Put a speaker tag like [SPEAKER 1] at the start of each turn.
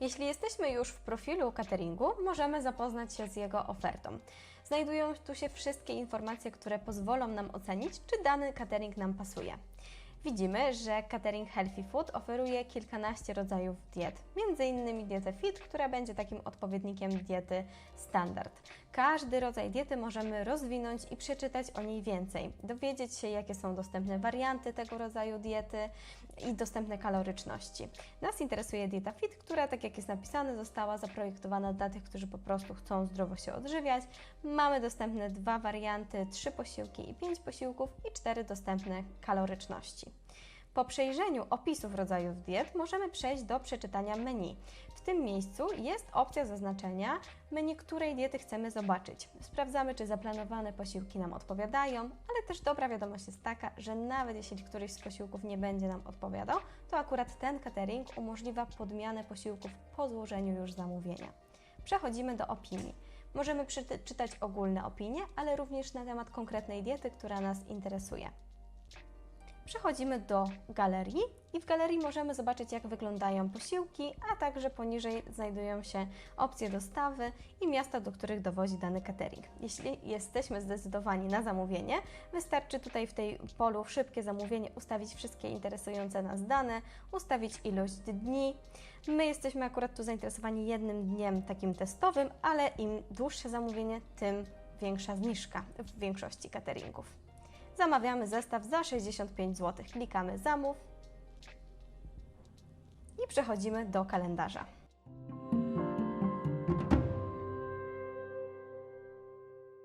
[SPEAKER 1] Jeśli jesteśmy już w profilu cateringu, możemy zapoznać się z jego ofertą. Znajdują tu się wszystkie informacje, które pozwolą nam ocenić, czy dany catering nam pasuje. Widzimy, że catering Healthy Food oferuje kilkanaście rodzajów diet, m.in. dietę FIT, która będzie takim odpowiednikiem diety standard. Każdy rodzaj diety możemy rozwinąć i przeczytać o niej więcej, dowiedzieć się, jakie są dostępne warianty tego rodzaju diety i dostępne kaloryczności. Nas interesuje dieta FIT, która, tak jak jest napisane, została zaprojektowana dla tych, którzy po prostu chcą zdrowo się odżywiać. Mamy dostępne dwa warianty, trzy posiłki i pięć posiłków i cztery dostępne kaloryczności. Po przejrzeniu opisów rodzajów diet możemy przejść do przeczytania menu. Tym miejscu jest opcja zaznaczenia menu, której diety chcemy zobaczyć. Sprawdzamy, czy zaplanowane posiłki nam odpowiadają, ale też dobra wiadomość jest taka, że nawet jeśli któryś z posiłków nie będzie nam odpowiadał, to akurat ten catering umożliwia podmianę posiłków po złożeniu już zamówienia. Przechodzimy do opinii. Możemy przeczytać ogólne opinie, ale również na temat konkretnej diety, która nas interesuje. Przechodzimy do galerii i w galerii możemy zobaczyć, jak wyglądają posiłki, a także poniżej znajdują się opcje dostawy i miasta, do których dowozi dany catering. Jeśli jesteśmy zdecydowani na zamówienie, wystarczy tutaj w tej polu szybkie zamówienie ustawić wszystkie interesujące nas dane, ustawić ilość dni. My jesteśmy akurat tu zainteresowani jednym dniem takim testowym, ale im dłuższe zamówienie, tym większa zniżka w większości cateringów. Zamawiamy zestaw za 65 zł. Klikamy zamów i przechodzimy do kalendarza.